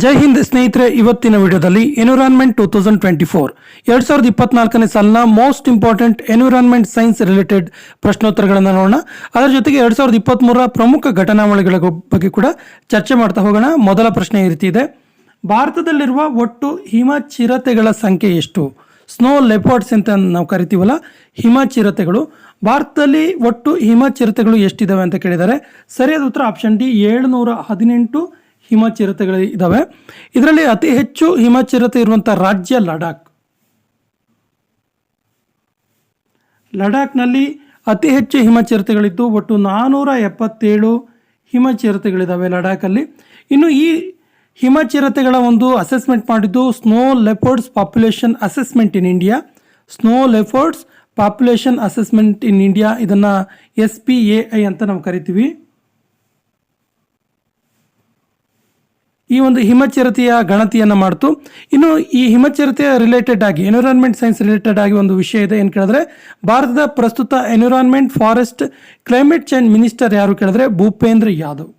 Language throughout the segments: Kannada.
ಜೈ ಹಿಂದ್ ಸ್ನೇಹಿತರೆ, ಇವತ್ತಿನ ವಿಡಿಯೋದಲ್ಲಿ environment two thousand twenty four. ಎರಡ್ ಸಾವಿರದ ಇಪ್ಪತ್ನಾಲ್ಕನೇ ಸಾಲಿನ most important environment science related ಪ್ರಶ್ನೋತ್ತರಗಳನ್ನು ನೋಡೋಣ. ಅದರ ಜೊತೆಗೆ ಎರಡ್ ಸಾವಿರದ ಇಪ್ಪತ್ತ್ಮೂರರ ಪ್ರಮುಖ ಘಟನಾವಳಿಗಳ ಬಗ್ಗೆ ಕೂಡ ಚರ್ಚೆ ಮಾಡ್ತಾ ಹೋಗೋಣ. ಮೊದಲ ಪ್ರಶ್ನೆ ಈ ರೀತಿ ಇದೆ. ಭಾರತದಲ್ಲಿರುವ ಒಟ್ಟು ಹಿಮ ಚಿರತೆಗಳ ಸಂಖ್ಯೆ ಎಷ್ಟು? ಸ್ನೋ ಲೆಪರ್ಡ್ಸ್ ಅಂತ ನಾವು ಕರಿತೀವಲ್ಲ ಹಿಮ ಚಿರತೆಗಳು ಭಾರತದಲ್ಲಿ ಒಟ್ಟು ಹಿಮ ಚಿರತೆಗಳು ಎಷ್ಟಿದ್ದಾವೆ ಅಂತ ಕೇಳಿದ್ದಾರೆ. ಸರಿಯಾದ ಉತ್ತರ ಆಪ್ಷನ್ ಡಿ, ಏಳುನೂರ ಹದಿನೆಂಟು. ಹಿಮ ಚಿರತೆಗಳು ಇದ್ದಾವೆ ಇದರಲ್ಲಿ ಅತಿ ಹೆಚ್ಚು ಹಿಮಚಿರತೆ ಇರುವಂಥ ರಾಜ್ಯ ಲಡಾಖ್. ಲಡಾಖ್ನಲ್ಲಿ ಅತಿ ಹೆಚ್ಚು ಹಿಮಚಿರತೆಗಳಿದ್ದು ಒಟ್ಟು ನಾನ್ನೂರ ಎಪ್ಪತ್ತೇಳು ಹಿಮ ಚಿರತೆಗಳಿದ್ದಾವೆ ಲಡಾಖಲ್ಲಿ. ಇನ್ನು ಈ ಹಿಮಚಿರತೆಗಳ ಒಂದು ಅಸೆಸ್ಮೆಂಟ್ ಮಾಡಿದ್ದು snow leopards population assessment in India. Snow leopards population assessment in India ಇದನ್ನು ಎಸ್ ಪಿ ಎ ಐ ಅಂತ ನಾವು ಕರಿತೀವಿ. ಈ ಒಂದು ಹಿಮಚಿರತೆಯ ಗಣತಿಯನ್ನು ಮಾಡ್ತು. ಇನ್ನು ಈ ಹಿಮಚರತೆಯ ರಿಲೇಟೆಡ್ ಆಗಿ ಎನ್ವಿರಾನ್ಮೆಂಟ್ ಸೈನ್ಸ್ ರಿಲೇಟೆಡ್ ಆಗಿ ಒಂದು ವಿಷಯ ಇದೆ. ಏನು ಕೇಳಿದ್ರೆ, ಭಾರತದ ಪ್ರಸ್ತುತ environment forest climate change minister ಯಾರು ಕೇಳಿದ್ರೆ, ಭೂಪೇಂದ್ರ ಯಾದವ್.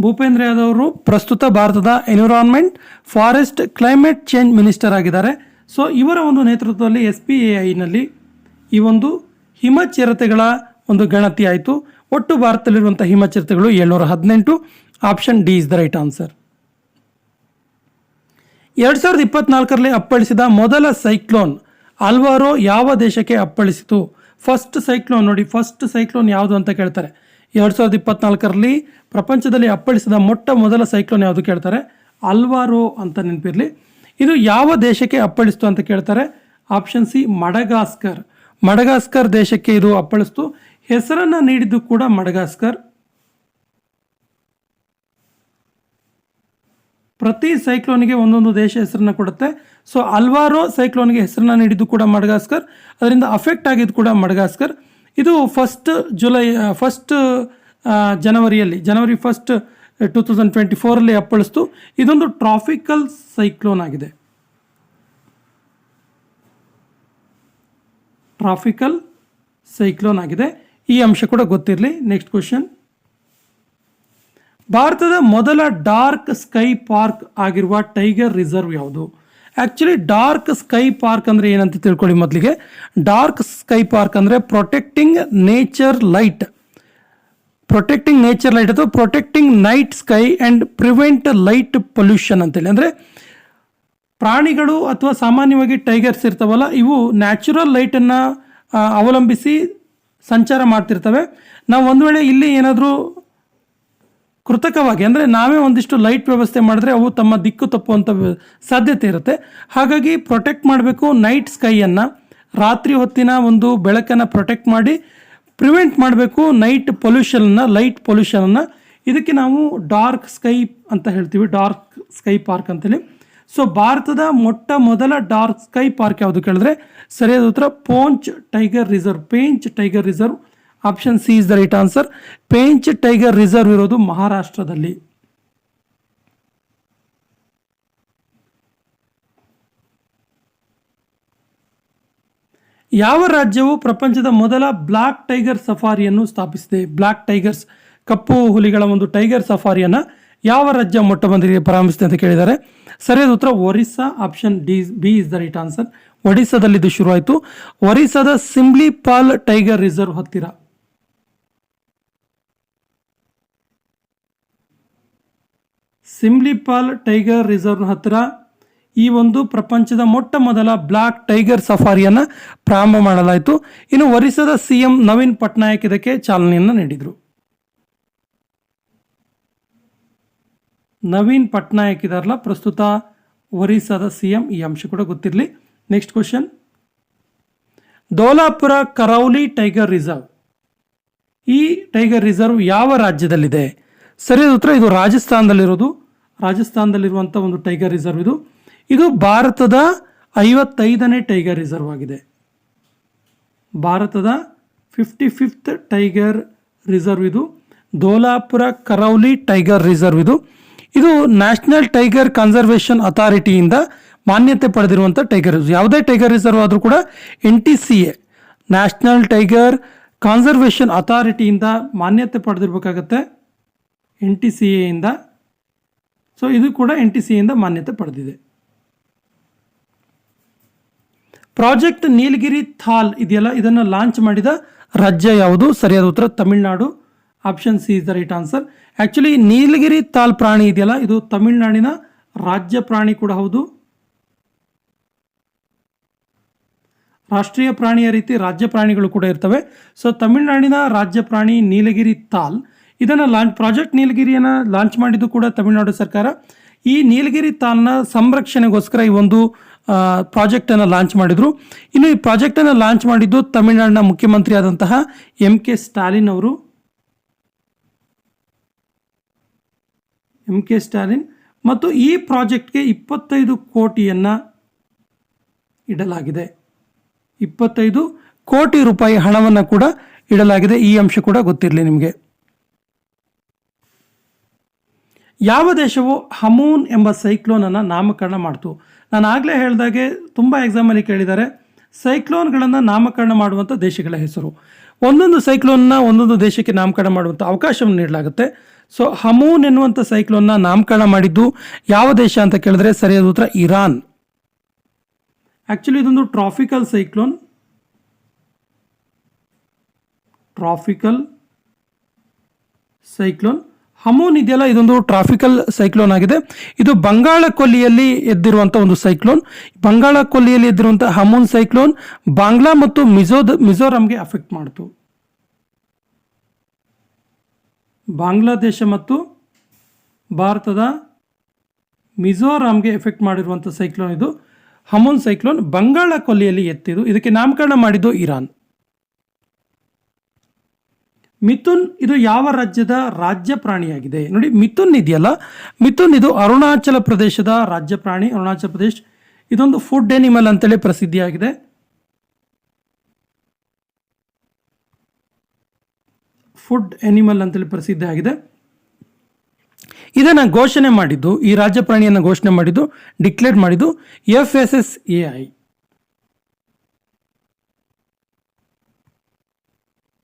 ಭೂಪೇಂದ್ರ ಯಾದವ್ ಅವರು ಪ್ರಸ್ತುತ ಭಾರತದ environment forest climate change minister ಆಗಿದ್ದಾರೆ. ಸೊ ಇವರ ಒಂದು ನೇತೃತ್ವದಲ್ಲಿ ಎಸ್ ಪಿ ಎ ಐನಲ್ಲಿ ಈ ಒಂದು ಹಿಮಚಿರತೆಗಳ ಒಂದು ಗಣತಿ ಆಯಿತು. ಒಟ್ಟು ಭಾರತದಲ್ಲಿರುವಂಥ ಹಿಮಚಿರತೆಗಳು ಏಳ್ನೂರ ಹದಿನೆಂಟು option D is the right answer ಎರಡು ಸಾವಿರದ ಇಪ್ಪತ್ನಾಲ್ಕರಲ್ಲಿ ಅಪ್ಪಳಿಸಿದ ಮೊದಲ ಸೈಕ್ಲೋನ್ ಅಲ್ವಾರೋ ಯಾವ ದೇಶಕ್ಕೆ ಅಪ್ಪಳಿಸಿತು? ಫಸ್ಟ್ ಸೈಕ್ಲೋನ್ ನೋಡಿ ಫಸ್ಟ್ ಸೈಕ್ಲೋನ್ ಯಾವುದು ಅಂತ ಕೇಳ್ತಾರೆ. ಎರಡು ಸಾವಿರದ ಇಪ್ಪತ್ನಾಲ್ಕರಲ್ಲಿ ಪ್ರಪಂಚದಲ್ಲಿ ಅಪ್ಪಳಿಸಿದ ಮೊಟ್ಟ ಮೊದಲ ಸೈಕ್ಲೋನ್ ಯಾವುದು ಕೇಳ್ತಾರೆ? ಅಲ್ವಾರೋ ಅಂತ ನೆನಪಿರಲಿ. ಇದು ಯಾವ ದೇಶಕ್ಕೆ ಅಪ್ಪಳಿಸ್ತು ಅಂತ ಕೇಳ್ತಾರೆ? Option C Madagascar. ಮಡಗಾಸ್ಕರ್ ದೇಶಕ್ಕೆ ಇದು ಅಪ್ಪಳಿಸ್ತು. ಹೆಸರನ್ನು ನೀಡಿದ್ದು ಕೂಡ ಮಡಗಾಸ್ಕರ್. ಪ್ರತಿ ಸೈಕ್ಲೋನಿಗೆ ಒಂದೊಂದು ದೇಶ ಹೆಸರನ್ನ ಕೊಡುತ್ತೆ. ಸೊ, ಅಲ್ವಾರೋ ಸೈಕ್ಲೋನ್ಗೆ ಹೆಸರನ್ನ ನೀಡಿದ್ದು ಕೂಡ ಮಡಗಾಸ್ಕರ್. ಅದರಿಂದ ಅಫೆಕ್ಟ್ ಆಗಿದ್ದು ಕೂಡ ಮಡಗಾಸ್ಕರ್. ಇದು ಫಸ್ಟ್ ಜುಲೈ ಫಸ್ಟ್ ಜನವರಿಯಲ್ಲಿ, January first two thousand twenty ಫೋರಲ್ಲಿ ಅಪ್ಪಳಿಸ್ತು. ಇದೊಂದು ಟ್ರಾಫಿಕಲ್ ಸೈಕ್ಲೋನ್ ಆಗಿದೆ. ಟ್ರಾಫಿಕಲ್ ಸೈಕ್ಲೋನ್ ಆಗಿದೆ. ಈ ಅಂಶ ಕೂಡ ಗೊತ್ತಿರಲಿ. ನೆಕ್ಸ್ಟ್ ಕ್ವಶನ್ ಭಾರತದ ಮೊದಲ ಡಾರ್ಕ್ ಸ್ಕೈ ಪಾರ್ಕ್ ಆಗಿರುವ ಟೈಗರ್ ರಿಸರ್ವ್ ಯಾವುದು? ಆ್ಯಕ್ಚುಲಿ ಡಾರ್ಕ್ ಸ್ಕೈ ಪಾರ್ಕ್ ಅಂದರೆ ಏನಂತ ತಿಳ್ಕೊಳ್ಳಿ ಮೊದಲಿಗೆ. ಡಾರ್ಕ್ ಸ್ಕೈ ಪಾರ್ಕ್ ಅಂದರೆ protecting nature light protecting nature light ಅಥವಾ protecting night sky and prevent light pollution ಅಂತೇಳಿ. ಅಂದರೆ ಪ್ರಾಣಿಗಳು ಅಥವಾ ಸಾಮಾನ್ಯವಾಗಿ ಟೈಗರ್ಸ್ ಇರ್ತಾವಲ್ಲ, ಇವು ನ್ಯಾಚುರಲ್ ಲೈಟನ್ನು ಅವಲಂಬಿಸಿ ಸಂಚಾರ ಮಾಡ್ತಿರ್ತವೆ. ನಾವು ಒಂದು ವೇಳೆ ಇಲ್ಲಿ ಏನಾದರೂ ಕೃತಕವಾಗಿ, ಅಂದರೆ ನಾವೇ ಒಂದಿಷ್ಟು ಲೈಟ್ ವ್ಯವಸ್ಥೆ ಮಾಡಿದ್ರೆ ಅವು ತಮ್ಮ ದಿಕ್ಕು ತಪ್ಪುವಂಥ ಸಾಧ್ಯತೆ ಇರುತ್ತೆ. ಹಾಗಾಗಿ ಪ್ರೊಟೆಕ್ಟ್ ಮಾಡಬೇಕು ನೈಟ್ ಸ್ಕೈಯನ್ನು ರಾತ್ರಿ ಹೊತ್ತಿನ ಒಂದು ಬೆಳಕನ್ನು ಪ್ರೊಟೆಕ್ಟ್ ಮಾಡಿ ಪ್ರಿವೆಂಟ್ ಮಾಡಬೇಕು ನೈಟ್ ಪೊಲ್ಯೂಷನನ್ನು ಲೈಟ್ ಪೊಲ್ಯೂಷನನ್ನು ಇದಕ್ಕೆ ನಾವು ಡಾರ್ಕ್ ಸ್ಕೈ ಅಂತ ಹೇಳ್ತೀವಿ, ಡಾರ್ಕ್ ಸ್ಕೈ ಪಾರ್ಕ್ ಅಂತೇಳಿ. ಸೊ ಭಾರತದ ಮೊಟ್ಟ ಮೊದಲ ಡಾರ್ಕ್ ಸ್ಕೈ ಪಾರ್ಕ್ ಯಾವುದು ಕೇಳಿದ್ರೆ? ಸರಿಯಾದ ಉತ್ತರ Pench tiger reserve Pench tiger reserve option C is the right answer Pench tiger reserve ಇರೋದು ಮಹಾರಾಷ್ಟ್ರದಲ್ಲಿ. ಯಾವ ರಾಜ್ಯವು ಪ್ರಪಂಚದ ಮೊದಲ ಬ್ಲಾಕ್ ಟೈಗರ್ ಸಫಾರಿಯನ್ನು ಸ್ಥಾಪಿಸಿದೆ? ಬ್ಲಾಕ್ ಟೈಗರ್ಸ್ ಕಪ್ಪು ಹುಲಿಗಳ ಒಂದು ಟೈಗರ್ ಸಫಾರಿಯನ್ನು ಯಾವ ರಾಜ್ಯ ಮೊಟ್ಟ ಮೊದಲಿಗೆ ಪ್ರಾರಂಭಿಸಿದೆ ಅಂತ ಕೇಳಿದ್ದಾರೆ? ಸರಿಯಾದ ಉತ್ತರ Orissa option D B is the right answer ಒಡಿಸ್ಸಾದಲ್ಲಿ ಇದು ಶುರುವಾಯಿತು. ಒರಿಸ್ಸಾದ ಸಿಂಬ್ಲಿಪಾಲ್ ಟೈಗರ್ ರಿಸರ್ವ್ ಹತ್ತಿರ. ಸಿಂಬ್ಲಿಪಾಲ್ ಟೈಗರ್ ರಿಸರ್ವ್ ಹತ್ತಿರ ಈ ಒಂದು ಪ್ರಪಂಚದ ಮೊಟ್ಟ ಮೊದಲ ಬ್ಲಾಕ್ ಟೈಗರ್ ಸಫಾರಿಯನ್ನು ಪ್ರಾರಂಭ ಮಾಡಲಾಯಿತು. ಇನ್ನು ಒರಿಸ್ಸಾದ ಸಿಎಂ ನವೀನ್ ಪಟ್ನಾಯಕ್ ಇದಕ್ಕೆ ಚಾಲನೆಯನ್ನು ನೀಡಿದರು. ನವೀನ್ ಪಟ್ನಾಯಕ್ ಇದಾರಲ್ಲ, ಪ್ರಸ್ತುತ ಒರಿಸ್ಸಾದ ಸಿ ಎಂ ಈ ಅಂಶ ಕೂಡ ಗೊತ್ತಿರಲಿ. Next question Dholpur Karauli tiger reserve. ಈ ಟೈಗರ್ ರಿಸರ್ವ್ ಯಾವ ರಾಜ್ಯದಲ್ಲಿದೆ? ಸರಿಯಾದ ಉತ್ತರ, ಇದು ರಾಜಸ್ಥಾನದಲ್ಲಿರೋದು. ರಾಜಸ್ಥಾನದಲ್ಲಿರುವಂಥ ಒಂದು ಟೈಗರ್ ರಿಸರ್ವ್ ಇದು. ಇದು ಭಾರತದ ಐವತ್ತೈದನೇ ಟೈಗರ್ ರಿಸರ್ವ್ ಆಗಿದೆ. ಭಾರತದ ಫಿಫ್ಟಿ ಫಿಫ್ತ್ ಟೈಗರ್ ರಿಸರ್ವ್ ಇದು. ದೋಲಾಪುರ ಕರೌಲಿ ಟೈಗರ್ ರಿಸರ್ವ್ ಇದು. ಇದು ನ್ಯಾಷನಲ್ ಟೈಗರ್ ಕನ್ಸರ್ವೇಷನ್ ಅಥಾರಿಟಿಯಿಂದ ಮಾನ್ಯತೆ ಪಡೆದಿರುವಂಥ ಟೈಗರ್ ರಿಸರ್ವ್. ಯಾವುದೇ ಟೈಗರ್ ರಿಸರ್ವ್ ಆದರೂ ಕೂಡ N T C A, national tiger conservation ಅಥಾರಿಟಿಯಿಂದ ಮಾನ್ಯತೆ ಪಡೆದಿರಬೇಕಾಗತ್ತೆ ಎನ್ ಟಿ ಸಿ ಎಯಿಂದ ಸೊ ಇದು ಕೂಡ ಎನ್ ಟಿ ಸಿ ಎಯಿಂದ ಮಾನ್ಯತೆ ಪಡೆದಿದೆ. ಪ್ರಾಜೆಕ್ಟ್ ನೀಲಗಿರಿ ಥಾಲ್ ಇದೆಯಲ್ಲ, ಇದನ್ನು ಲಾಂಚ್ ಮಾಡಿದ ರಾಜ್ಯ ಯಾವುದು? ಸರಿಯಾದ ಉತ್ತರ, Tamil Nadu. Option C is the right answer actually Nilgiri tahr ಪ್ರಾಣಿ ಇದೆಯಲ್ಲ? ಇದು ತಮಿಳುನಾಡಿನ ರಾಜ್ಯ ಪ್ರಾಣಿ ಕೂಡ ಹೌದು. ರಾಷ್ಟ್ರೀಯ ಪ್ರಾಣಿಯ ರೀತಿ ರಾಜ್ಯ ಪ್ರಾಣಿಗಳು ಕೂಡ ಇರ್ತವೆ. ಸೊ ತಮಿಳುನಾಡಿನ ರಾಜ್ಯ ಪ್ರಾಣಿ ನೀಲಗಿರಿ ತಾಲ್ ಇದನ್ನು ಲಾಂಚ್ ಪ್ರಾಜೆಕ್ಟ್ ನೀಲಗಿರಿಯನ್ನು ಲಾಂಚ್ ಮಾಡಿದ್ದು ಕೂಡ ತಮಿಳುನಾಡು ಸರ್ಕಾರ. ಈ ನೀಲಗಿರಿ ತಾಲ್ನ ಸಂರಕ್ಷಣೆಗೋಸ್ಕರ ಈ ಒಂದು ಪ್ರಾಜೆಕ್ಟನ್ನು ಲಾಂಚ್ ಮಾಡಿದರು. ಇನ್ನು ಈ ಪ್ರಾಜೆಕ್ಟನ್ನು ಲಾಂಚ್ ಮಾಡಿದ್ದು ತಮಿಳುನಾಡಿನ ಮುಖ್ಯಮಂತ್ರಿ ಆದಂತಹ ಎಂ ಕೆ ಸ್ಟಾಲಿನ್ ಅವರು. ಎಂ ಕೆ ಸ್ಟಾಲಿನ್ ಮತ್ತು ಈ ಪ್ರಾಜೆಕ್ಟ್ಗೆ ಇಪ್ಪತ್ತೈದು ಕೋಟಿಯನ್ನು ಇಡಲಾಗಿದೆ. ಇಪ್ಪತ್ತೈದು ಕೋಟಿ ರೂಪಾಯಿ ಹಣವನ್ನು ಕೂಡ ಇಡಲಾಗಿದೆ. ಈ ಅಂಶ ಕೂಡ ಗೊತ್ತಿರಲಿ ನಿಮಗೆ. ಯಾವ ದೇಶವು ಹಮೂನ್ ಎಂಬ ಸೈಕ್ಲೋನನ್ನು ನಾಮಕರಣ ಮಾಡ್ತು. ನಾನು ಆಗಲೇ ಹೇಳಿದಾಗೆ ತುಂಬ ಎಕ್ಸಾಮಲ್ಲಿ ಕೇಳಿದ್ದಾರೆ. ಸೈಕ್ಲೋನ್ಗಳನ್ನು ನಾಮಕರಣ ಮಾಡುವಂಥ ದೇಶಗಳ ಹೆಸರು. ಒಂದೊಂದು ಸೈಕ್ಲೋನ್ನ ಒಂದೊಂದು ದೇಶಕ್ಕೆ ನಾಮಕರಣ ಮಾಡುವಂಥ ಅವಕಾಶವನ್ನು ನೀಡಲಾಗುತ್ತೆ. ಸೊ ಹಮೂನ್ ಎನ್ನುವಂಥ ಸೈಕ್ಲೋನ್ನ ನಾಮಕರಣ ಮಾಡಿದ್ದು ಯಾವ ದೇಶ ಅಂತ ಕೇಳಿದ್ರೆ ಸರಿಯಾದ ಉತ್ತರ ಇರಾನ್. ಆ್ಯಕ್ಚುಲಿ ಇದೊಂದು tropical cyclone tropical cyclone Hamoon ಇದೆಯಲ್ಲ, ಇದೊಂದು ಟ್ರಾಫಿಕಲ್ ಸೈಕ್ಲೋನ್ ಆಗಿದೆ. ಇದು ಬಂಗಾಳ ಕೊಲ್ಲಿಯಲ್ಲಿ ಎದ್ದಿರುವಂಥ ಒಂದು ಸೈಕ್ಲೋನ್ ಬಂಗಾಳ ಕೊಲ್ಲಿಯಲ್ಲಿ ಎದ್ದಿರುವಂಥ ಹಮೂನ್ ಸೈಕ್ಲೋನ್ ಬಾಂಗ್ಲಾ ಮತ್ತು ಮಿಜೋದ್ ಮಿಜೋರಾಂಗೆ ಅಫೆಕ್ಟ್ ಮಾಡ್ತು. ಬಾಂಗ್ಲಾದೇಶ ಮತ್ತು ಭಾರತದ ಮಿಜೋರಾಂಗೆ ಎಫೆಕ್ಟ್ ಮಾಡಿರುವಂಥ ಸೈಕ್ಲೋನ್ ಇದು. ಹಮೋನ್ ಸೈಕ್ಲೋನ್ ಬಂಗಾಳ ಕೊಲ್ಲಿಯಲ್ಲಿ ಎತ್ತಿದು ಇದಕ್ಕೆ ನಾಮಕರಣ ಮಾಡಿದ್ದು ಇರಾನ್. ಮಿಥುನ್ ಇದು ಯಾವ ರಾಜ್ಯದ ರಾಜ್ಯ ಪ್ರಾಣಿಯಾಗಿದೆ? ನೋಡಿ, ಮಿಥುನ್ ಇದೆಯಲ್ಲ. ಮಿಥುನ್ ಇದು ಅರುಣಾಚಲ ಪ್ರದೇಶದ ರಾಜ್ಯ ಪ್ರಾಣಿ, ಅರುಣಾಚಲ ಪ್ರದೇಶ್. ಇದೊಂದು ಫುಡ್ ಎನಿಮಲ್ ಅಂತೇಳಿ ಪ್ರಸಿದ್ಧಿಯಾಗಿದೆ. ಫುಡ್ ಎನಿಮಲ್ ಅಂತೇಳಿ ಪ್ರಸಿದ್ಧ ಆಗಿದೆ. ಇದನ್ನು ಘೋಷಣೆ ಮಾಡಿದ್ದು, ಈ ರಾಜ್ಯ ಪ್ರಾಣಿಯನ್ನು ಘೋಷಣೆ ಮಾಡಿದ್ದು, ಡಿಕ್ಲೇರ್ ಮಾಡಿದ್ದು F S S A I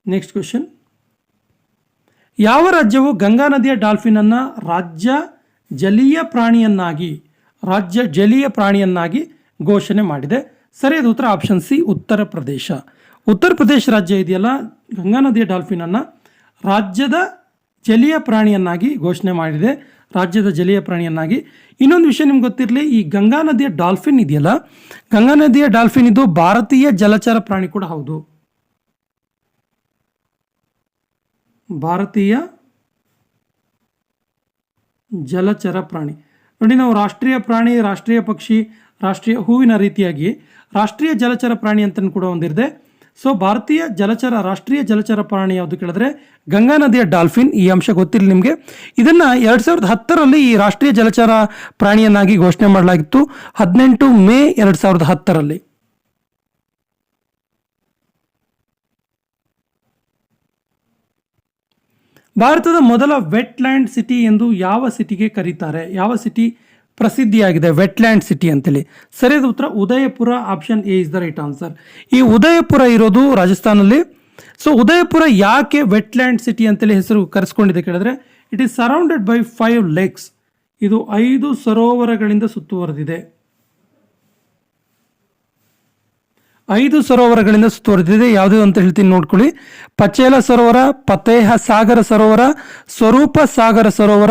next question ಯಾವ ರಾಜ್ಯವು ಗಂಗಾ ನದಿಯ ಡಾಲ್ಫಿನನ್ನು ರಾಜ್ಯ ಜಲೀಯ ಪ್ರಾಣಿಯನ್ನಾಗಿ, ರಾಜ್ಯ ಜಲೀಯ ಪ್ರಾಣಿಯನ್ನಾಗಿ ಘೋಷಣೆ ಮಾಡಿದೆ? ಸರಿಯಾದ ಉತ್ತರ ಆಪ್ಷನ್ ಸಿ ಉತ್ತರ ಪ್ರದೇಶ. ಉತ್ತರ ಪ್ರದೇಶ ರಾಜ್ಯ ಇದೆಯಲ್ಲ, ಗಂಗಾ ನದಿಯ ಡಾಲ್ಫಿನನ್ನು ರಾಜ್ಯದ ಜಲೀಯ ಪ್ರಾಣಿಯನ್ನಾಗಿ ಘೋಷಣೆ ಮಾಡಿದೆ. ರಾಜ್ಯದ ಜಲೀಯ ಪ್ರಾಣಿಯನ್ನಾಗಿ. ಇನ್ನೊಂದು ವಿಷಯ ನಿಮ್ಗೆ ಗೊತ್ತಿರಲಿ, ಈ ಗಂಗಾ ನದಿಯ ಡಾಲ್ಫಿನ್ ಇದೆಯಲ್ಲ? ಗಂಗಾ ನದಿಯ ಡಾಲ್ಫಿನ್ ಇದು ಭಾರತೀಯ ಜಲಚರ ಪ್ರಾಣಿ ಕೂಡ ಹೌದು. ಭಾರತೀಯ ಜಲಚರ ಪ್ರಾಣಿ. ನೋಡಿ, ನಾವು ರಾಷ್ಟ್ರೀಯ ಪ್ರಾಣಿ, ರಾಷ್ಟ್ರೀಯ ಪಕ್ಷಿ, ರಾಷ್ಟ್ರೀಯ ಹೂವಿನ ರೀತಿಯಾಗಿ ರಾಷ್ಟ್ರೀಯ ಜಲಚರ ಪ್ರಾಣಿ ಅಂತ ಕೂಡ ಒಂದಿದೆ ಸೊ ಭಾರತೀಯ ಜಲಚರ, ರಾಷ್ಟ್ರೀಯ ಜಲಚರ ಪ್ರಾಣಿ ಯಾವುದು ಕೇಳಿದ್ರೆ ಗಂಗಾ ನದಿಯ ಡಾಲ್ಫಿನ್, ಈ ಅಂಶ ಗೊತ್ತಿಲ್ಲ ನಿಮಗೆ. ಇದನ್ನು ಎರಡು ಸಾವಿರದ ಹತ್ತರಲ್ಲಿ ಈ ರಾಷ್ಟ್ರೀಯ ಜಲಚರ ಪ್ರಾಣಿಯನ್ನಾಗಿ ಘೋಷಣೆ ಮಾಡಲಾಗಿತ್ತು. ಹದಿನೆಂಟು ಮೇ ಎರಡು ಸಾವಿರದ ಹತ್ತರಲ್ಲಿ. ಭಾರತದ ಮೊದಲ ವೆಟ್ಲ್ಯಾಂಡ್ ಸಿಟಿ ಎಂದು ಯಾವ ಸಿಟಿಗೆ ಕರೀತಾರೆ? ಯಾವ ಸಿಟಿ? ಪ್ರಸಿದ್ಧಿಯಾಗಿದೆ. ವೆಟ್ಲ್ಯಾಂಡ್ ಸಿಟಿ ಅಂತೇಳಿ. ಸರಿಯಾದ ಉತ್ತರ Udaipur option A is the right answer ಈ ಉದಯಪುರ ಇರೋದು ರಾಜಸ್ಥಾನಲ್ಲಿ. ಸೊ ಉದಯಪುರ ಯಾಕೆ ವೆಟ್ಲ್ಯಾಂಡ್ ಸಿಟಿ ಅಂತೇಳಿ ಹೆಸರು ಕರೆಸ್ಕೊಂಡಿದೆ ಕೇಳಿದ್ರೆ it is surrounded by five lakes ಇದು ಐದು ಸರೋವರಗಳಿಂದ ಸುತ್ತುವರೆದಿದೆ. ಐದು ಸರೋವರಗಳಿಂದ ಸುತ್ತುವರೆದಿದೆ. ಯಾವುದು ಅಂತ ಹೇಳ್ತೀನಿ ನೋಡ್ಕೊಳ್ಳಿ. ಪಚೇಲ ಸರೋವರ, ಪತೇಹ ಸಾಗರ ಸರೋವರ, ಸ್ವರೂಪ ಸಾಗರ ಸರೋವರ,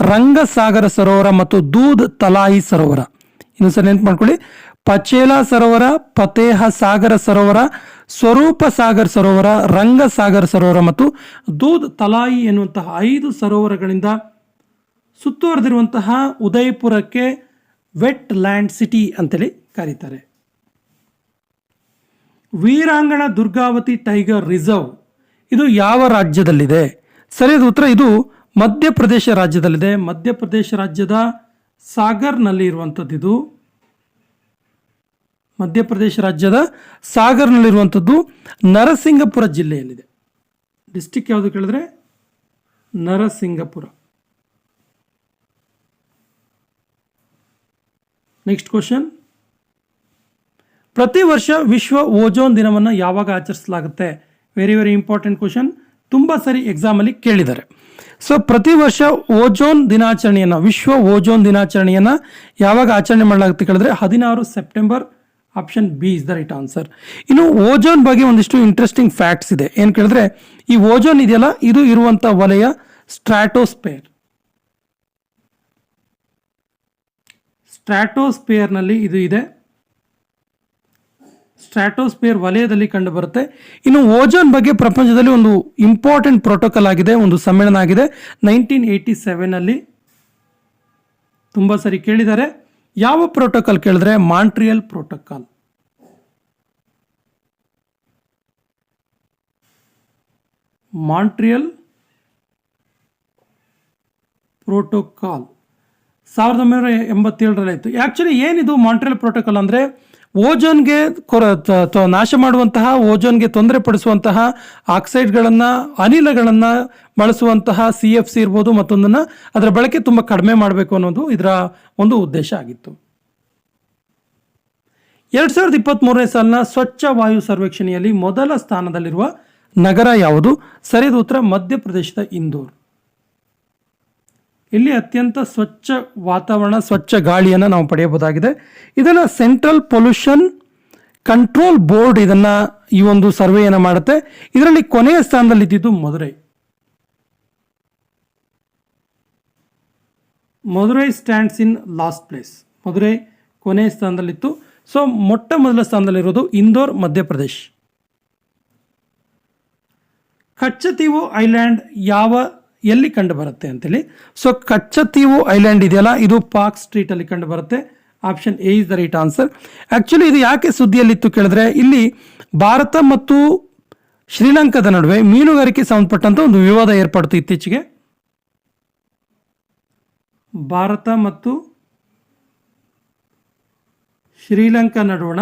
ರಂಗ ಸಾಗರ ಸರೋವರ ಮತ್ತು ದೂದ್ ತಲಾಯಿ ಸರೋವರ. ಇನ್ನು ಸರ್ ನೆನ್ಪು ಮಾಡ್ಕೊಳ್ಳಿ. ಪಚೇಲ ಸರೋವರ, ಪತೇಹ ಸಾಗರ ಸರೋವರ, ಸ್ವರೂಪ ಸಾಗರ ಸರೋವರ, ರಂಗ ಸಾಗರ ಸರೋವರ ಮತ್ತು ದೂದ್ ತಲಾಯಿ ಎನ್ನುವಂತಹ ಐದು ಸರೋವರಗಳಿಂದ ಸುತ್ತುವರೆದಿರುವಂತಹ ಉದಯಪುರಕ್ಕೆ ವೆಟ್ ಲ್ಯಾಂಡ್ ಸಿಟಿ ಅಂತೇಳಿ ಕರೀತಾರೆ. Veerangana Durgavati tiger reserve. ಇದು ಯಾವ ರಾಜ್ಯದಲ್ಲಿದೆ? ಸರಿಯಾದ ಉತ್ತರ, ಇದು ಮಧ್ಯಪ್ರದೇಶ ರಾಜ್ಯದಲ್ಲಿದೆ. ಮಧ್ಯಪ್ರದೇಶ ರಾಜ್ಯದ ಸಾಗರ್ನಲ್ಲಿ ಇರುವಂಥದ್ದು ಇದು. ಮಧ್ಯಪ್ರದೇಶ ರಾಜ್ಯದ ಸಾಗರ್ನಲ್ಲಿರುವಂಥದ್ದು ನರಸಿಂಗಪುರ ಜಿಲ್ಲೆಯಲ್ಲಿದೆ. ಡಿಸ್ಟಿಕ್ ಯಾವುದು ಕೇಳಿದ್ರೆ? ನರಸಿಂಗಪುರ. Next question. ಪ್ರತಿ ವರ್ಷ ವಿಶ್ವ ಓಜೋನ್ ದಿನವನ್ನು ಯಾವಾಗ ಆಚರಿಸಲಾಗುತ್ತೆ? ವೆರಿ ವೆರಿ ಇಂಪಾರ್ಟೆಂಟ್ ಕ್ವಶನ್ ತುಂಬ ಸರಿ ಎಕ್ಸಾಮಲ್ಲಿ ಕೇಳಿದ್ದಾರೆ. ಸೊ ಪ್ರತಿ ವರ್ಷ ಓಜೋನ್ ದಿನಾಚರಣೆಯನ್ನು, ವಿಶ್ವ ಓಜೋನ್ ದಿನಾಚರಣೆಯನ್ನು ಯಾವಾಗ ಆಚರಣೆ ಮಾಡಲಾಗುತ್ತೆ ಕೇಳಿದ್ರೆ ಹದಿನಾರು September option B is the right answer ಇನ್ನು ಓಜೋನ್ ಬಗ್ಗೆ ಒಂದಿಷ್ಟು ಇಂಟ್ರೆಸ್ಟಿಂಗ್ ಫ್ಯಾಕ್ಟ್ಸ್ ಇದೆ. ಏನು ಕೇಳಿದ್ರೆ, ಈ ಓಜೋನ್ ಇದೆಯಲ್ಲ, ಇದು ಇರುವಂಥ ವಲಯ ಸ್ಟ್ರಾಟೋಸ್ಪೇರ್ ಸ್ಟ್ರಾಟೋಸ್ಪಿಯರ್ನಲ್ಲಿ ಇದು ಇದೆ. ಸ್ಟ್ರಾಟೋಸ್ಪಿಯರ್ ವಲಯದಲ್ಲಿ ಕಂಡುಬರುತ್ತೆ. ಇನ್ನು ಓಜೋನ್ ಬಗ್ಗೆ ಪ್ರಪಂಚದಲ್ಲಿ ಒಂದು ಇಂಪಾರ್ಟೆಂಟ್ ಪ್ರೋಟೋಕಾಲ್ ಆಗಿದೆ, ಒಂದು ಸಮ್ಮೇಳನ ಆಗಿದೆ. ನೈನ್ಟೀನ್ ಏಯ್ಟಿ ಸೆವೆನಲ್ಲಿ ತುಂಬ ಸರಿ ಕೇಳಿದ್ದಾರೆ. ಯಾವ ಪ್ರೋಟೋಕಾಲ್ ಕೇಳಿದ್ರೆ ಮಾಂಟ್ರಿಯಲ್ ಪ್ರೋಟೋಕಾಲ್. Montreal protocol. ಸಾವಿರದ ಒಂಬೈನೂರ ಎಂಬತ್ತೇಳರಲ್ಲಿ ಆಯಿತು. ಆ್ಯಕ್ಚುಲಿ ಏನಿದು ಮಾಂಟ್ರಿಯಲ್ ಪ್ರೋಟೋಕಾಲ್ ಅಂದರೆ ಓಜೋನ್ಗೆ ಕೊರ ನಾಶ ಮಾಡುವಂತಹ, ಓಜೋನ್ಗೆ ತೊಂದರೆ ಪಡಿಸುವಂತಹ ಆಕ್ಸೈಡ್ಗಳನ್ನು, ಅನಿಲಗಳನ್ನು ಬಳಸುವಂತಹ ಸಿ ಎಫ್ ಸಿ ಇರ್ಬೋದು ಮತ್ತೊಂದನ್ನು ಅದರ ಬಳಕೆ ತುಂಬ ಕಡಿಮೆ ಮಾಡಬೇಕು ಅನ್ನೋದು ಇದರ ಒಂದು ಉದ್ದೇಶ ಆಗಿತ್ತು. ಎರಡು ಸಾವಿರದ ಇಪ್ಪತ್ತ್ಮೂರನೇ ಸಾಲಿನ ಸ್ವಚ್ಛ ವಾಯು ಸರ್ವೇಕ್ಷಣೆಯಲ್ಲಿ ಮೊದಲ ಸ್ಥಾನದಲ್ಲಿರುವ ನಗರ ಯಾವುದು? ಸರಿದ ಉತ್ತರ ಮಧ್ಯಪ್ರದೇಶದ ಇಂದೋರ್. ಇಲ್ಲಿ ಅತ್ಯಂತ ಸ್ವಚ್ಛ ವಾತಾವರಣ, ಸ್ವಚ್ಛ ಗಾಳಿಯನ್ನು ನಾವು ಪಡೆಯಬಹುದಾಗಿದೆ. ಇದನ್ನು ಸೆಂಟ್ರಲ್ ಪೊಲ್ಯೂಷನ್ ಕಂಟ್ರೋಲ್ ಬೋರ್ಡ್ ಇದನ್ನು ಈ ಒಂದು ಸರ್ವೆಯನ್ನು ಮಾಡುತ್ತೆ. ಇದರಲ್ಲಿ ಕೊನೆಯ ಸ್ಥಾನದಲ್ಲಿ ಇದ್ದಿದ್ದು Madurai Madurai stands in last place Madurai ಕೊನೆಯ ಸ್ಥಾನದಲ್ಲಿತ್ತು. ಸೊ ಮೊಟ್ಟ ಮೊದಲ ಸ್ಥಾನದಲ್ಲಿರೋದು ಇಂದೋರ್ ಮಧ್ಯಪ್ರದೇಶ್ ಕಚ್ಚತಿವು ಐಲ್ಯಾಂಡ್ ಯಾವ ಎಲ್ಲಿ ಕಂಡು ಬರುತ್ತೆ ಅಂತೇಳಿ. ಸೊ ಕಚ್ಚತೀವು ಐಲ್ಯಾಂಡ್ ಇದೆಯಲ್ಲ, ಇದು ಪಾರ್ಕ್ ಸ್ಟ್ರೀಟಲ್ಲಿ ಕಂಡು ಬರುತ್ತೆ option A is the right answer actually ಇದು ಯಾಕೆ ಸುದ್ದಿಯಲ್ಲಿತ್ತು ಕೇಳಿದ್ರೆ, ಇಲ್ಲಿ ಭಾರತ ಮತ್ತು ಶ್ರೀಲಂಕಾದ ನಡುವೆ ಮೀನುಗಾರಿಕೆ ಸಂಬಂಧಪಟ್ಟಂತ ಒಂದು ವಿವಾದ ಏರ್ಪಡ್ತು ಇತ್ತೀಚೆಗೆ. ಭಾರತ ಮತ್ತು ಶ್ರೀಲಂಕಾ ನಡುವಣ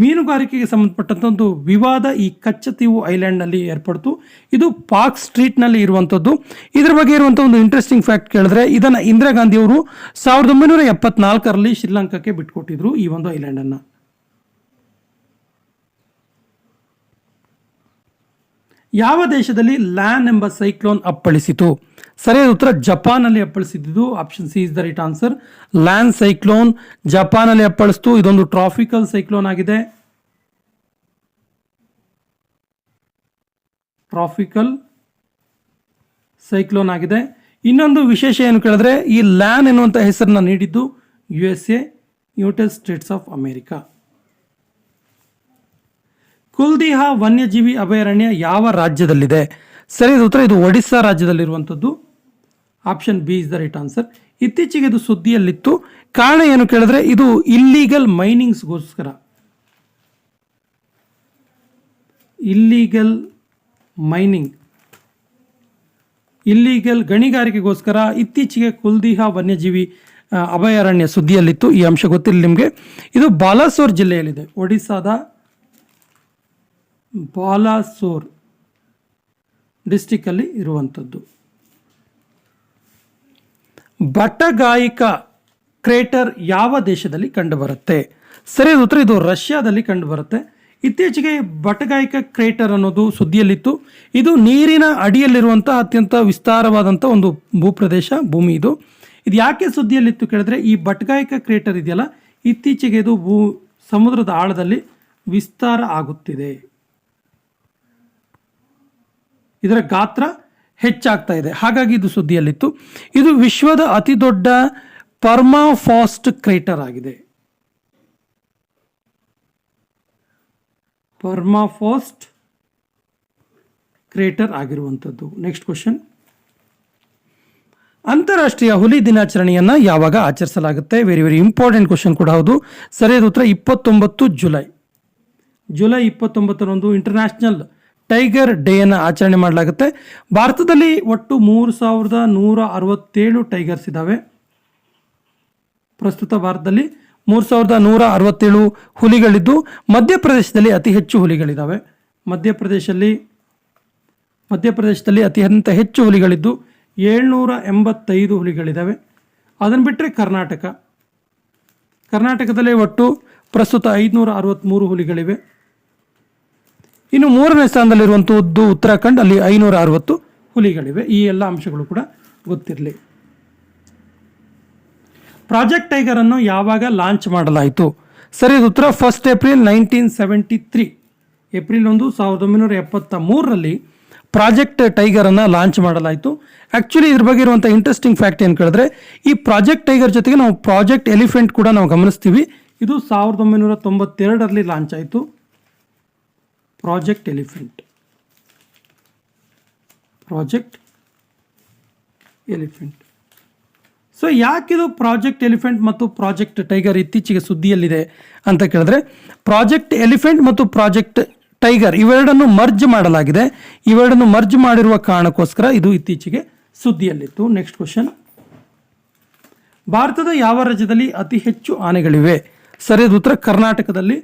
ಮೀನುಗಾರಿಕೆಗೆ ಸಂಬಂಧಪಟ್ಟಂಥ ಒಂದು ವಿವಾದ ಈ ಕಚ್ಚತೀವು ಐಲ್ಯಾಂಡ್ನಲ್ಲಿ ಏರ್ಪಡ್ತು. ಇದು ಪಾರ್ಕ್ ಸ್ಟ್ರೀಟ್ನಲ್ಲಿ ಇರುವಂಥದ್ದು ಇದರ ಬಗ್ಗೆ ಇರುವಂಥ ಒಂದು ಇಂಟ್ರೆಸ್ಟಿಂಗ್ ಫ್ಯಾಕ್ಟ್ ಕೇಳಿದ್ರೆ, ಇದನ್ನು ಇಂದಿರಾ ಗಾಂಧಿಯವರು ಸಾವಿರದ ಒಂಬೈನೂರ ಎಪ್ಪತ್ನಾಲ್ಕರಲ್ಲಿ ಶ್ರೀಲಂಕಾಕ್ಕೆ ಬಿಟ್ಕೊಟ್ಟಿದ್ರು ಈ ಒಂದು ಐಲ್ಯಾಂಡನ್ನು. ಯಾವ ದೇಶದಲ್ಲಿ ಲ್ಯಾನ್ ಎಂಬ ಸೈಕ್ಲೋನ್ ಅಪ್ಪಳಿಸಿತು? ಸರಿಯಾದ ಉತ್ತರ ಜಪಾನಲ್ಲಿ ಅಪ್ಪಳಿಸಿದ್ದು option C is the right answer. Lan cyclone ಜಪಾನಲ್ಲಿ ಅಪ್ಪಳಿಸ್ತು. ಇದೊಂದು ಟ್ರಾಫಿಕಲ್ ಸೈಕ್ಲೋನ್ ಆಗಿದೆ. ಟ್ರಾಫಿಕಲ್ ಸೈಕ್ಲೋನ್ ಆಗಿದೆ. ಇನ್ನೊಂದು ವಿಶೇಷ ಏನು ಕೇಳಿದ್ರೆ, ಈ ಲ್ಯಾನ್ ಎನ್ನುವಂಥ ಹೆಸರನ್ನ ನೀಡಿದ್ದು U S A United States of America Kuldiha ವನ್ಯಜೀವಿ ಅಭಯಾರಣ್ಯ ಯಾವ ರಾಜ್ಯದಲ್ಲಿದೆ? ಸರಿಯಾದ ಉತ್ತರ. ಇದು Odisha ರಾಜ್ಯದಲ್ಲಿರುವಂಥದ್ದು option B is the right answer ಇತ್ತೀಚೆಗೆ ಇದು ಸುದ್ದಿಯಲ್ಲಿತ್ತು. ಕಾರಣ ಏನು ಕೇಳಿದ್ರೆ, ಇದು ಇಲ್ಲೀಗಲ್ ಮೈನಿಂಗ್ಸ್ಗೋಸ್ಕರ ಇಲ್ಲೀಗಲ್ ಮೈನಿಂಗ್ ಇಲ್ಲೀಗಲ್ ಗಣಿಗಾರಿಕೆಗೋಸ್ಕರ ಇತ್ತೀಚೆಗೆ ಕುಲ್ದಿಹಾ ವನ್ಯಜೀವಿ ಅಭಯಾರಣ್ಯ ಸುದ್ದಿಯಲ್ಲಿತ್ತು. ಈ ಅಂಶ ಗೊತ್ತಿಲ್ಲ ನಿಮಗೆ. ಇದು ಬಾಲಾಸೋರ್ ಜಿಲ್ಲೆಯಲ್ಲಿದೆ. ಒಡಿಸ್ಸಾದ ಬಾಲಾಸೋರ್ ಡಿಸ್ಟಿಕ್ಕಲ್ಲಿ ಇರುವಂಥದ್ದು. ಬಟಗಾಯಿಕ ಕ್ರೇಟರ್ ಯಾವ ದೇಶದಲ್ಲಿ ಕಂಡುಬರುತ್ತೆ? ಸರಿಯಾದ ಉತ್ತರ, ಇದು ರಷ್ಯಾದಲ್ಲಿ ಕಂಡುಬರುತ್ತೆ. ಇತ್ತೀಚೆಗೆ ಬಟಗಾಯಿಕ ಕ್ರೇಟರ್ ಅನ್ನೋದು ಸುದ್ದಿಯಲ್ಲಿತ್ತು. ಇದು ನೀರಿನ ಅಡಿಯಲ್ಲಿರುವಂಥ ಅತ್ಯಂತ ವಿಸ್ತಾರವಾದಂಥ ಒಂದು ಭೂಪ್ರದೇಶ, ಭೂಮಿ ಇದು. ಇದು ಯಾಕೆ ಸುದ್ದಿಯಲ್ಲಿತ್ತು ಕೇಳಿದ್ರೆ, ಈ ಬಟಗಾಯಿಕ ಕ್ರೇಟರ್ ಇದೆಯಲ್ಲ, ಇತ್ತೀಚೆಗೆ ಇದು ಭೂ ಸಮುದ್ರದ ಆಳದಲ್ಲಿ ವಿಸ್ತಾರ ಆಗುತ್ತಿದೆ. ಇದರ ಗಾತ್ರ ಹೆಚ್ಚಾಗ್ತಾ ಇದೆ. ಹಾಗಾಗಿ ಇದು ಸುದ್ದಿಯಲ್ಲಿತ್ತು. ಇದು ವಿಶ್ವದ ಅತಿ ದೊಡ್ಡ ಪರ್ಮಾಫಾಸ್ಟ್ ಕ್ರೇಟರ್ ಆಗಿದೆ. ಪರ್ಮಾಫಾಸ್ಟ್ ಕ್ರೇಟರ್ ಆಗಿರುವಂಥದ್ದು. ನೆಕ್ಸ್ಟ್ ಕ್ವಶನ್ ಅಂತಾರಾಷ್ಟ್ರೀಯ ಹುಲಿ ದಿನಾಚರಣೆಯನ್ನು ಯಾವಾಗ ಆಚರಿಸಲಾಗುತ್ತೆ? ವೆರಿ ವೆರಿ ಇಂಪಾರ್ಟೆಂಟ್ ಕ್ವಶನ್ ಕೂಡ ಹೌದು. ಸರಿಯಾದ ಉತ್ತರ ಇಪ್ಪತ್ತೊಂಬತ್ತು ಜುಲೈ. ಜುಲೈ ಇಪ್ಪತ್ತೊಂಬತ್ತರಂದು ಇಂಟರ್ನ್ಯಾಷನಲ್ ಟೈಗರ್ ಡೇಯನ್ನು ಆಚರಣೆ ಮಾಡಲಾಗುತ್ತೆ. ಭಾರತದಲ್ಲಿ ಒಟ್ಟು ಮೂರು ಸಾವಿರದ ನೂರ ಅರವತ್ತೇಳು ಟೈಗರ್ಸ್ ಇದ್ದಾವೆ ಪ್ರಸ್ತುತ ಭಾರತದಲ್ಲಿ ಮೂರು ಸಾವಿರದ ನೂರ ಅರವತ್ತೇಳು ಹುಲಿಗಳಿದ್ದು, ಮಧ್ಯಪ್ರದೇಶದಲ್ಲಿ ಅತಿ ಹೆಚ್ಚು ಹುಲಿಗಳಿದ್ದಾವೆ ಮಧ್ಯಪ್ರದೇಶದಲ್ಲಿ ಮಧ್ಯಪ್ರದೇಶದಲ್ಲಿ ಅತ್ಯಂತ ಹೆಚ್ಚು ಹುಲಿಗಳಿದ್ದು, ಏಳ್ನೂರ ಎಂಬತ್ತೈದು ಹುಲಿಗಳಿದ್ದಾವೆ ಅದನ್ನು ಬಿಟ್ಟರೆ ಕರ್ನಾಟಕ. ಕರ್ನಾಟಕದಲ್ಲಿ ಒಟ್ಟು ಪ್ರಸ್ತುತ ಐದುನೂರ ಅರವತ್ತ್ಮೂರು ಹುಲಿಗಳಿವೆ. ಇನ್ನು ಮೂರನೇ ಸ್ಥಾನದಲ್ಲಿರುವಂಥದ್ದು ಉತ್ತರಾಖಂಡ್, ಅಲ್ಲಿ ಐನೂರ ಅರವತ್ತು ಹುಲಿಗಳಿವೆ. ಈ ಎಲ್ಲ ಅಂಶಗಳು ಕೂಡ ಗೊತ್ತಿರಲಿ. ಪ್ರಾಜೆಕ್ಟ್ ಟೈಗರ್ ಅನ್ನು ಯಾವಾಗ ಲಾಂಚ್ ಮಾಡಲಾಯಿತು? ಸರಿ ಉತ್ತರ. First April nineteen seventy three April ಒಂದು ಸಾವಿರದ ಒಂಬೈನೂರ ಎಪ್ಪತ್ತ ಮೂರರಲ್ಲಿ ಪ್ರಾಜೆಕ್ಟ್ ಟೈಗರ್ ಅನ್ನು ಲಾಂಚ್ ಮಾಡಲಾಯಿತು. ಆ್ಯಕ್ಚುಲಿ ಇದ್ರ ಬಗ್ಗೆ ಇರುವಂಥ ಇಂಟ್ರೆಸ್ಟಿಂಗ್ ಫ್ಯಾಕ್ಟ್ ಏನು ಕೇಳಿದ್ರೆ, ಈ ಪ್ರಾಜೆಕ್ಟ್ ಟೈಗರ್ ಜೊತೆಗೆ ನಾವು ಪ್ರಾಜೆಕ್ಟ್ ಎಲಿಫೆಂಟ್ ಕೂಡ ನಾವು ಗಮನಿಸ್ತೀವಿ. ಇದು ಸಾವಿರದ ಒಂಬೈನೂರ ತೊಂಬತ್ತೆರಡರಲ್ಲಿ ಲಾಂಚ್ ಆಯಿತು. Project elephant project elephant so ಯಾಕಿದು project elephant ಮತ್ತು ಪ್ರಾಜೆಕ್ಟ್ ಟೈಗರ್ ಇತ್ತೀಚೆಗೆ ಸುದ್ದಿಯಲ್ಲಿದೆ ಅಂತ ಕೇಳಿದ್ರೆ ಪ್ರಾಜೆಕ್ಟ್ ಎಲಿಫೆಂಟ್ ಮತ್ತು ಪ್ರಾಜೆಕ್ಟ್ ಟೈಗರ್ ಇವೆರಡನ್ನು ಮರ್ಜ್ ಮಾಡಲಾಗಿದೆ. ಇವೆರಡನ್ನು ಮರ್ಜ್ ಮಾಡಿರುವ ಕಾರಣಕ್ಕೋಸ್ಕರ ಇದು ಇತ್ತೀಚೆಗೆ ಸುದ್ದಿಯಲ್ಲಿತ್ತು. ನೆಕ್ಸ್ಟ್ ಕ್ವಶನ್ ಭಾರತದ ಯಾವ ರಾಜ್ಯದಲ್ಲಿ ಅತಿ ಹೆಚ್ಚು ಆನೆಗಳಿವೆ? ಸರಿಯಾದ ಉತ್ತರ ಕರ್ನಾಟಕದಲ್ಲಿ.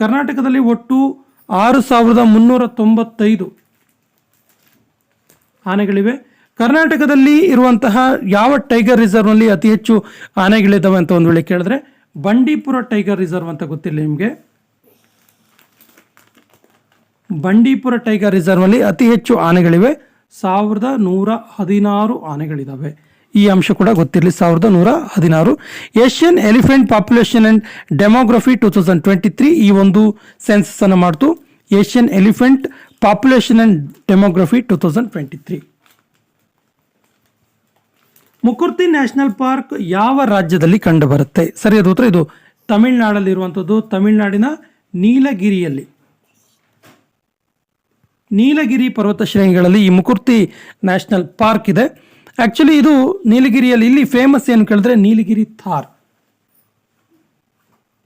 ಕರ್ನಾಟಕದಲ್ಲಿ ಒಟ್ಟು ಆರು ಸಾವಿರದ ಮುನ್ನೂರ ತೊಂಬತ್ತೈದು. ಆನೆಗಳಿವೆ. ಕರ್ನಾಟಕದಲ್ಲಿ ಇರುವಂತಹ ಯಾವ ಟೈಗರ್ ರಿಸರ್ವ್ನಲ್ಲಿ ಅತಿ ಹೆಚ್ಚು ಆನೆಗಳಿದ್ದಾವೆ ಅಂತ ಒಂದು ವೇಳೆ ಕೇಳಿದ್ರೆ ಬಂಡೀಪುರ ಟೈಗರ್ ರಿಸರ್ವ್ ಅಂತ ಗೊತ್ತಿಲ್ಲ ನಿಮಗೆ? ಬಂಡೀಪುರ ಟೈಗರ್ ರಿಸರ್ವ್ನಲ್ಲಿ ಅತಿ ಹೆಚ್ಚು ಆನೆಗಳಿವೆ. ಸಾವಿರದ ನೂರ ಹದಿನಾರು ಆನೆಗಳಿದ್ದಾವೆ ಈ ಅಂಶ ಕೂಡ ಗೊತ್ತಿರಲಿ. ಸಾವಿರದ ನೂರ ಹದಿನಾರು Asian elephant population and demography two thousand twenty three ಈ ಒಂದು ಸೆನ್ಸಸ್ ಅನ್ನು ಮಾಡ್ತು. Asian elephant population and demography two thousand twenty three. Mukurthi national park ಯಾವ ರಾಜ್ಯದಲ್ಲಿ ಕಂಡುಬರುತ್ತೆ? ಸರಿಯಾದ ಉತ್ತರ. ಇದು ತಮಿಳುನಾಡಲ್ಲಿರುವಂಥದ್ದು. ತಮಿಳುನಾಡಿನ ನೀಲಗಿರಿಯಲ್ಲಿ. ನೀಲಗಿರಿ ಪರ್ವತ ಶ್ರೇಣಿಗಳಲ್ಲಿ ಈ ಮುಕುರ್ತಿ ನ್ಯಾಷನಲ್ ಪಾರ್ಕ್ ಇದೆ. ಆ್ಯಕ್ಚುಲಿ ಇದು ನೀಲಗಿರಿಯಲ್ಲಿ ಇಲ್ಲಿ ಫೇಮಸ್ ಏನು ಕೇಳಿದ್ರೆ ನೀಲಗಿರಿ ಥಾರ್.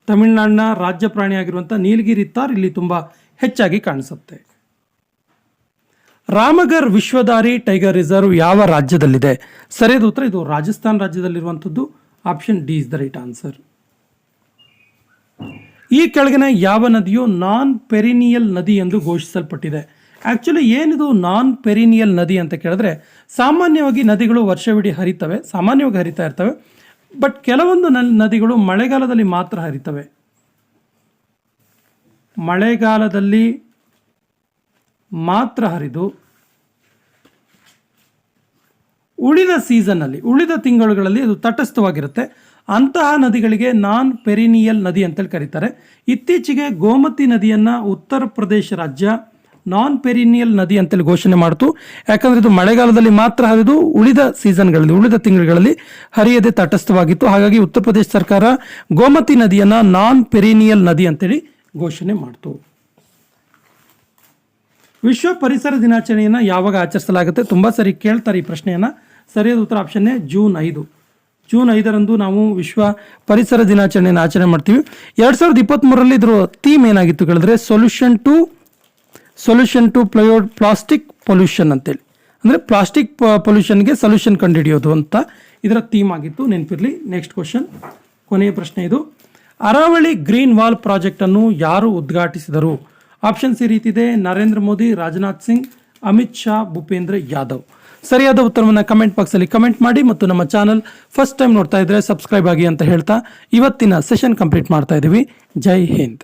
ತಮಿಳುನಾಡಿನ ರಾಜ್ಯ ಪ್ರಾಣಿಯಾಗಿರುವಂಥ ನೀಲಗಿರಿ ಥಾರ್ ಇಲ್ಲಿ ತುಂಬ ಹೆಚ್ಚಾಗಿ ಕಾಣಿಸುತ್ತೆ. ರಾಮಗರ್ ವಿಶ್ವದಾರಿ ಟೈಗರ್ ರಿಸರ್ವ್ ಯಾವ ರಾಜ್ಯದಲ್ಲಿದೆ? ಸರಿಯಾದ ಉತ್ತರ, ಇದು Rajasthan ರಾಜ್ಯದಲ್ಲಿರುವಂಥದ್ದು option D is the right answer ಈ ಕೆಳಗಿನ ಯಾವ ನದಿಯು ನಾನ್ ಪೆರಿನಿಯಲ್ ನದಿ ಎಂದು ಘೋಷಿಸಲ್ಪಟ್ಟಿದೆ. ಆ್ಯಕ್ಚುಲಿ ಏನಿದು ನಾನ್ ಪೆರಿನಿಯಲ್ ನದಿ ಅಂತ ಕೇಳಿದ್ರೆ, ಸಾಮಾನ್ಯವಾಗಿ ನದಿಗಳು ವರ್ಷವಿಡೀ ಹರಿತವೆ, ಸಾಮಾನ್ಯವಾಗಿ ಹರಿತಾ ಇರ್ತವೆ ಬಟ್ ಕೆಲವೊಂದು ನದಿಗಳು ಮಳೆಗಾಲದಲ್ಲಿ ಮಾತ್ರ ಹರಿತವೆ. ಮಳೆಗಾಲದಲ್ಲಿ ಮಾತ್ರ ಹರಿದು, ಉಳಿದ ಸೀಸನ್ನಲ್ಲಿ, ಉಳಿದ ತಿಂಗಳುಗಳಲ್ಲಿ ಅದು ತಟಸ್ಥವಾಗಿರುತ್ತೆ. ಅಂತಹ ನದಿಗಳಿಗೆ ನಾನ್ ಪೆರಿನಿಯಲ್ ನದಿ ಅಂತೇಳಿ ಕರೀತಾರೆ. ಇತ್ತೀಚೆಗೆ ಗೋಮತಿ ನದಿಯನ್ನು ಉತ್ತರ ಪ್ರದೇಶ ರಾಜ್ಯ ನಾನ್ ಪೆರಿನಿಯಲ್ ನದಿ ಅಂತೇಳಿ ಘೋಷಣೆ ಮಾಡಿತು. ಯಾಕಂದರೆ ಇದು ಮಳೆಗಾಲದಲ್ಲಿ ಮಾತ್ರ ಹರಿದು ಉಳಿದ ಸೀಸನ್ಗಳಲ್ಲಿ ಉಳಿದ ತಿಂಗಳುಗಳಲ್ಲಿ ಹರಿಯದೆ ತಟಸ್ಥವಾಗಿತ್ತು. ಹಾಗಾಗಿ ಉತ್ತರ ಪ್ರದೇಶ ಸರ್ಕಾರ ಗೋಮತಿ ನದಿಯನ್ನು ನಾನ್ ಪೆರಿನಿಯಲ್ ನದಿ ಅಂತೇಳಿ ಘೋಷಣೆ ಮಾಡಿತು. ವಿಶ್ವ ಪರಿಸರ ದಿನಾಚರಣೆಯನ್ನು ಯಾವಾಗ ಆಚರಿಸಲಾಗುತ್ತೆ? ತುಂಬ ಸರಿ ಕೇಳ್ತಾರೆ ಈ ಪ್ರಶ್ನೆಯನ್ನು. ಸರಿಯಾದ ಉತ್ತರ ಆಪ್ಷನ್ನೇ ಜೂನ್ ಐದು. ಜೂನ್ ಐದರಂದು ನಾವು ವಿಶ್ವ ಪರಿಸರ ದಿನಾಚರಣೆಯನ್ನು ಆಚರಣೆ ಮಾಡ್ತೀವಿ. ಎರಡು ಸಾವಿರದ ಇಪ್ಪತ್ತ್ಮೂರರಲ್ಲಿ ಇದರ ಥೀಮ್ ಏನಾಗಿತ್ತು ಕೇಳಿದ್ರೆ ಸೊಲ್ಯೂಷನ್ ಟು ಸೊಲ್ಯೂಷನ್ ಟು ಪ್ಲಯೋ ಪ್ಲಾಸ್ಟಿಕ್ ಪೊಲ್ಯೂಷನ್ ಅಂತೇಳಿ. ಅಂದರೆ ಪ್ಲಾಸ್ಟಿಕ್ ಪೊಲ್ಯೂಷನ್ಗೆ ಸೊಲ್ಯೂಷನ್ ಕಂಡುಹಿಡಿಯೋದು ಅಂತ ಇದರ ಥೀಮ್ ಆಗಿತ್ತು. ನೆನಪಿರಲಿ ನೆಕ್ಸ್ಟ್ ಕ್ವಶನ್ ಕೊನೆಯ ಪ್ರಶ್ನೆ ಇದು. ಅರಾವಳಿ ಗ್ರೀನ್ ವಾಲ್ ಪ್ರಾಜೆಕ್ಟನ್ನು ಯಾರು ಉದ್ಘಾಟಿಸಿದರು? ಆಪ್ಷನ್ಸ್ ಈ ರೀತಿ ಇದೆ ನರೇಂದ್ರ ಮೋದಿ, ರಾಜನಾಥ್ ಸಿಂಗ್, ಅಮಿತ್ ಶಾ, ಭೂಪೇಂದ್ರ ಯಾದವ್. ಸರಿಯಾದ ಉತ್ತರವನ್ನು ಕಮೆಂಟ್ ಬಾಕ್ಸಲ್ಲಿ ಕಮೆಂಟ್ ಮಾಡಿ ಮತ್ತು ನಮ್ಮ ಚಾನಲ್ ಫಸ್ಟ್ ಟೈಮ್ ನೋಡ್ತಾ ಇದ್ರೆ ಸಬ್ಸ್ಕ್ರೈಬ್ ಆಗಿ ಅಂತ ಹೇಳ್ತಾ ಇವತ್ತಿನ ಸೆಷನ್ ಕಂಪ್ಲೀಟ್ ಮಾಡ್ತಾ ಇದ್ದೀವಿ ಜೈ ಹಿಂದ್.